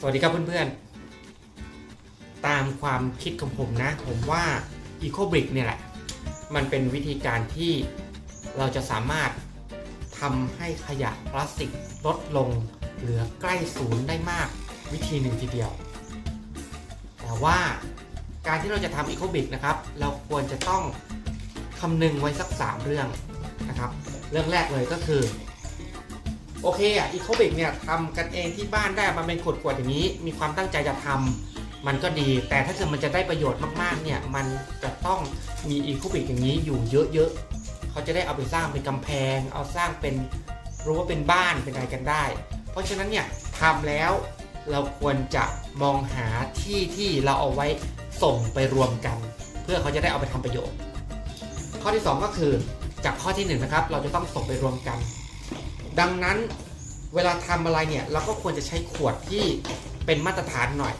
สวัสดีครับเพื่อนๆ ตามความคิดของผมนะ ผมว่า e c o b r i c เนี่ยแหละ มันเป็นวิธีการที่เราจะสามารถทำให้ขยะพลาสติกลดลงเหลือใกล้ศูนย์ได้มากวิธีหนึ่งทีเดียว แต่ว่าการที่เราจะทำ e c o b r i c นะครับ เราควรจะต้องคำนึงไว้สัก 3 เรื่องนะครับ เรื่องแรกเลยก็คือ โอเคอะอีโคบิกเนี่ยทำกันเองที่บ้านได้มาเป็นขวดๆอย่างนี้ มีความตั้งใจจะทำมันก็ดี แต่ถ้าเกิดมันจะได้ประโยชน์มากๆเนี่ยมันจะต้องมีอีโคบิกอย่างนี้อยู่เยอะๆเขาจะได้เอาไปสร้างเป็นกำแพง เอาสร้างเป็นรู้ว่าเป็นบ้านเป็นอะไรกันได้ เพราะฉะนั้นเนี่ยทำแล้วเราควรจะมองหาที่ที่เราเอาไว้ส่งไปรวมกัน เพื่อเขาจะได้เอาไปทำประโยชน์ ข้อที่สองก็คือจากข้อที่หนึ่งนะครับเราจะต้องส่งไปรวมกัน ดังนั้นเวลาทำอะไรเนี่ยเราก็ควรจะใช้ขวดที่เป็นมาตรฐานหน่อย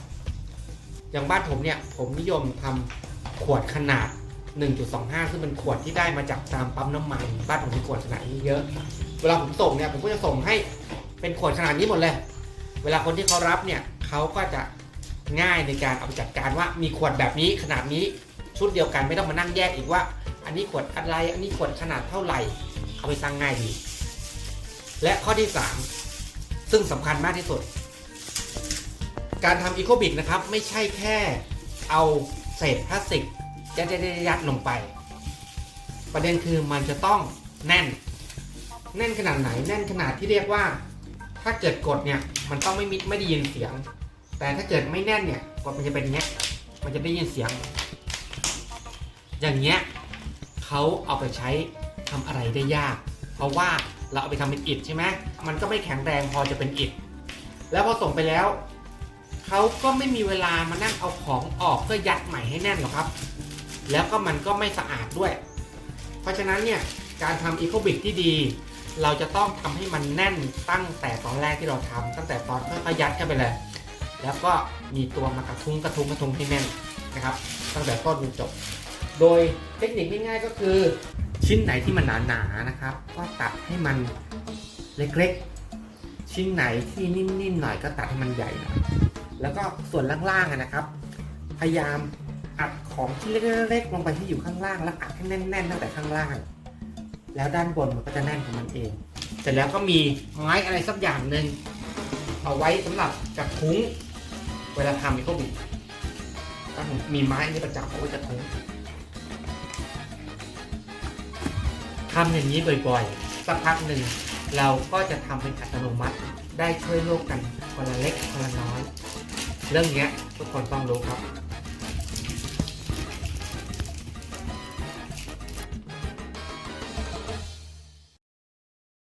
อย่างบ้านผมเนี่ยผมนิยมทำขวดขนาด 1.25 ซึ่งเป็นขวดที่ได้มาจากตามปั๊มน้ำมัน บ้านผมมีขวดขนาดนี้เยอะ เวลาผมส่งเนี่ยผมก็จะส่งให้เป็นขวดขนาดนี้หมดเลย เวลาคนที่เขารับเนี่ยเขาก็จะง่ายในการเอาไปจัดการว่ามีขวดแบบนี้ขนาดนี้ชุดเดียวกันไม่ต้องมานั่งแยกอีกว่า อันนี้ขวดอะไร อันนี้ขวดขนาดเท่าไหร่ เอาไปสร้างง่ายดี และข้อที่ 3 ซึ่งสำคัญมากที่สุด การทำอีโคบิกนะครับ ไม่ใช่แค่เอาเศษพลาสติกยัดยัดลงไป ประเด็นคือมันจะต้องแน่น แน่นขนาดไหน แน่นขนาดที่เรียกว่า ถ้าเกิดกดเนี่ย มันต้องไม่มิดไม่ได้ยินเสียง แต่ถ้าเกิดไม่แน่นเนี่ยกดมันจะเป็นอย่างเงี้ยมันจะได้ยินเสียง อย่างเงี้ยเขาเอาไปใช้ทำอะไรได้ยาก เพราะว่า เราเอาไปทำเป็นอิฐใช่ไหมมันก็ไม่แข็งแรงพอจะเป็นอิฐแล้วพอส่งไปแล้วเขาก็ไม่มีเวลามานั่งเอาของออกเพื่อยัดใหม่ให้แน่นหรอกครับ แล้วก็มันก็ไม่สะอาดด้วย เพราะฉะนั้นเนี่ยการทำอีโคบิกที่ดี เราจะต้องทำให้มันแน่นตั้งแต่ตอนแรกที่เราทำตั้งแต่ตอนค่อยๆยัดเข้าไปเลย แล้วก็มีตัวมากระทุ้งกระทุ้งกระทุ้งให้แน่นนะครับ ตั้งแต่ต้นจนจบ โดยเทคนิคง่ายๆก็คือ ชิ้นไหนที่มันหนาๆนะครับ ก็ตัดให้มันเล็กๆ ชิ้นไหนที่นิ่มๆหน่อยก็ตัดให้มันใหญ่หน่อยแล้วก็ส่วนล่างๆนะครับ พยายามอัดของชิ้นเล็กๆลงไปที่อยู่ข้างล่างแล้วอัดให้แน่นๆตั้งแต่ข้างล่าง แล้วด้านบนมันก็จะแน่นของมันเองเสร็จแล้วก็มีไม้อะไรสักอย่างหนึ่งเอาไว้สำหรับกระทุ้ง เวลาทำมีข้อบิดก็มีไม้นี่ประจับเอาไว้กระทุ้ง ทำอย่างนี้บ่อยๆ สักพักหนึ่ง เราก็จะทำเป็นอัตโนมัติ ได้ช่วยโลกกันคนละเล็กคนละน้อย เรื่องนี้ทุกคนต้องรู้ครับ